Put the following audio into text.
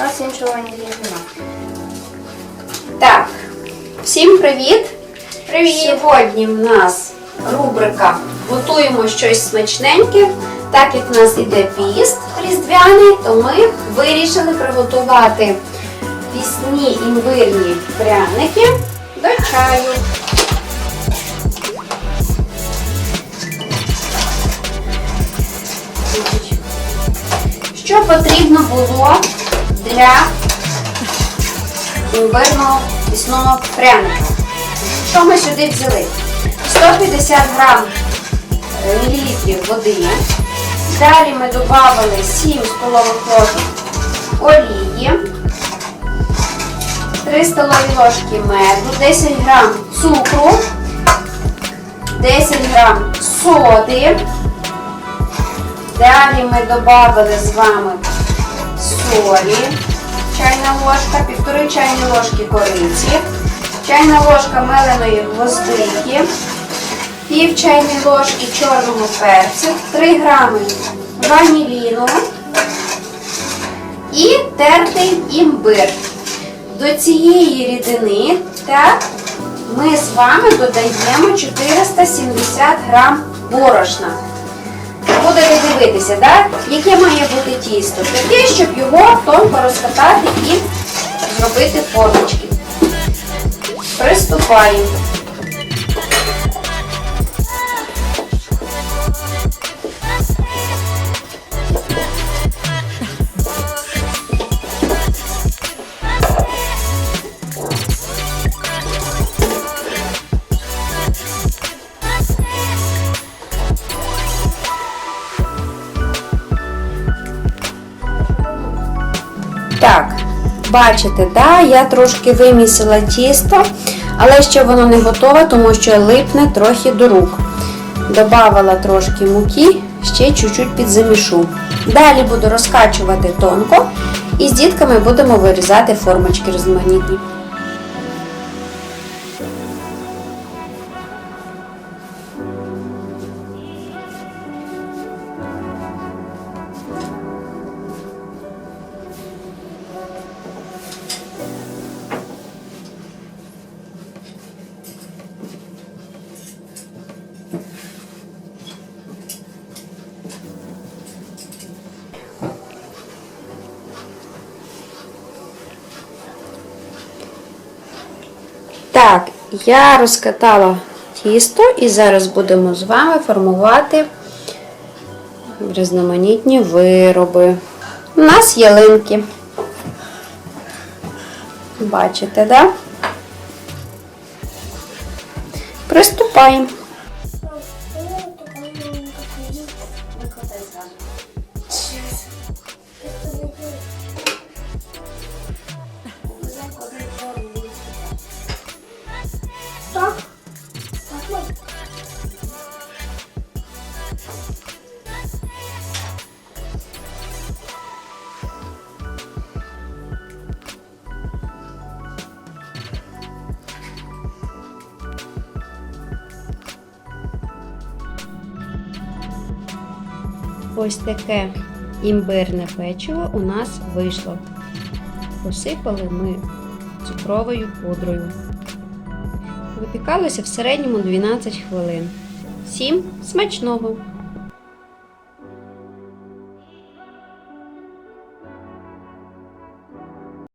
нічого не нема. Так, всім привіт! Привіт! Сьогодні в нас рубрика Готуємо щось смачненьке. Так як в нас іде піст різдвяний, то ми вирішили приготувати пісні імбирні пряники до чаю. Що потрібно було для імбирного пісного пряника? Що ми сюди взяли? 150 грам е, мілілітрів води. Далі ми додали 7 столових ложок олії, 3 столові ложки меду, 10 грам цукру, 10 грам соди. Далі ми додали з вами солі, чайна ложка, півтори чайні ложки кориці, чайна ложка меленої гвоздики, пів чайної ложки чорного перцю, 3 грами ваніліну і тертий імбир. До цієї рідини так, ми з вами додаємо 470 грам борошна. Будете дивитися, да? яке має бути тісто. Таке, щоб його тонко розкатати і зробити формочки. Приступаємо. Бачите, да, я трошки вимісила тісто, але ще воно не готове, тому що липне трохи до рук. Добавила трошки муки, ще чуть-чуть підзамішу. Далі буду розкачувати тонко і з дітками будемо вирізати формочки різноманітні. Так, я розкатала тісто і зараз будемо з вами формувати різноманітні вироби. У нас ялинки. Бачите, да? Приступаємо. Ось таке імбирне печиво у нас вийшло. Посипали ми цукровою пудрою. Випікалося в середньому 12 хвилин. Всім смачного!